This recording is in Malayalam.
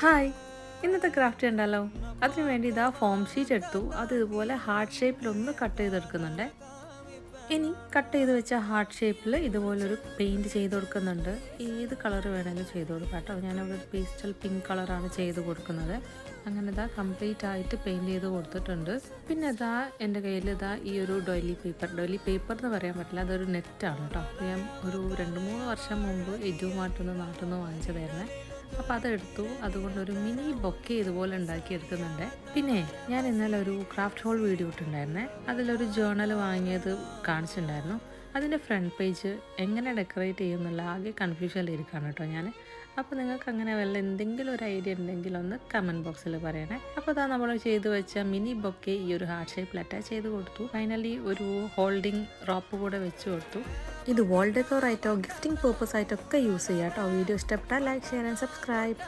ഹായ്. ഇന്നത്തെ ക്രാഫ്റ്റ് ഉണ്ടല്ലോ അതിനു വേണ്ടി ഇതാ ഫോം ഷീറ്റ് എടുത്തു. അത് ഇതുപോലെ ഹാർട്ട് ഷേപ്പിൽ ഒന്ന് കട്ട് ചെയ്തെടുക്കുന്നുണ്ട്. ഇനി കട്ട് ചെയ്ത് വെച്ച ഹാർട്ട് ഷേപ്പിൽ ഇതുപോലൊരു പെയിന്റ് ചെയ്ത് കൊടുക്കുന്നുണ്ട്. ഏത് കളർ വേണമെങ്കിലും ചെയ്ത് കൊടുക്കാം കേട്ടോ. ഞാനവിടെ പേസ്റ്റൽ പിങ്ക് കളറാണ് ചെയ്ത് കൊടുക്കുന്നത്. അങ്ങനെ ഇതാ കംപ്ലീറ്റ് ആയിട്ട് പെയിന്റ് ചെയ്ത് കൊടുത്തിട്ടുണ്ട്. പിന്നെ ഇതാ എന്റെ കയ്യിൽ ഇതാ ഈ ഒരു ഡൊയ്ലി പേപ്പർ ഡൊയ്ലി പേപ്പർ എന്ന് പറയാൻ പറ്റില്ല. അതൊരു നെറ്റാണ് കേട്ടോ. ഞാൻ ഒരു രണ്ട് മൂന്ന് വർഷം മുമ്പ് എജു മാർട്ടിൽ നിന്ന് നാട്ടിൽ നിന്ന് വാങ്ങിച്ചതായിരുന്നേ. അപ്പോൾ അതെടുത്തു. അതുകൊണ്ട് ഒരു മിനി ബൊക്കെ ഇതുപോലെ ഉണ്ടാക്കി എടുക്കുന്നുണ്ട്. പിന്നെ ഞാൻ ഇന്നലെ ഒരു ക്രാഫ്റ്റ് ഹോൾ വീഡിയോ ഇട്ടുണ്ടായിരുന്നേ അതിലൊരു ജേർണൽ വാങ്ങിയത് കാണിച്ചിട്ടുണ്ടായിരുന്നു. അതിന്റെ ഫ്രണ്ട് പേജ് എങ്ങനെ ഡെക്കറേറ്റ് ചെയ്യുന്നുള്ള ആകെ കൺഫ്യൂഷനിലിരിക്കുകയാണ് കേട്ടോ ഞാൻ. അപ്പോൾ നിങ്ങൾക്ക് അങ്ങനെ വല്ല എന്തെങ്കിലും ഒരു ഐഡിയ ഉണ്ടെങ്കിൽ ഒന്ന് കമന്റ് ബോക്സിൽ പറയണേ. അപ്പോൾ അതാ നമ്മൾ ചെയ്തു വെച്ച മിനി ബൊക്കെ ഈ ഒരു ഹാർട്ട് ഷേപ്പിൽ അറ്റാച്ച് ചെയ്ത് കൊടുത്തു. ഫൈനലി ഒരു ഹോൾഡിംഗ് റോപ്പ് കൂടെ വെച്ച് കൊടുത്തു. ഇത് വാൾ ഡെക്കോർ ആയിട്ടോ ഗിഫ്റ്റിംഗ് പേർപ്പസ് ആയിട്ടോ ഒക്കെ യൂസ് ചെയ്യാം കേട്ടോ വീഡിയോ ഇഷ്ടപ്പെട്ടാൽ ലൈക്ക് ഷെയർ ആൻഡ് സബ്സ്ക്രൈബ്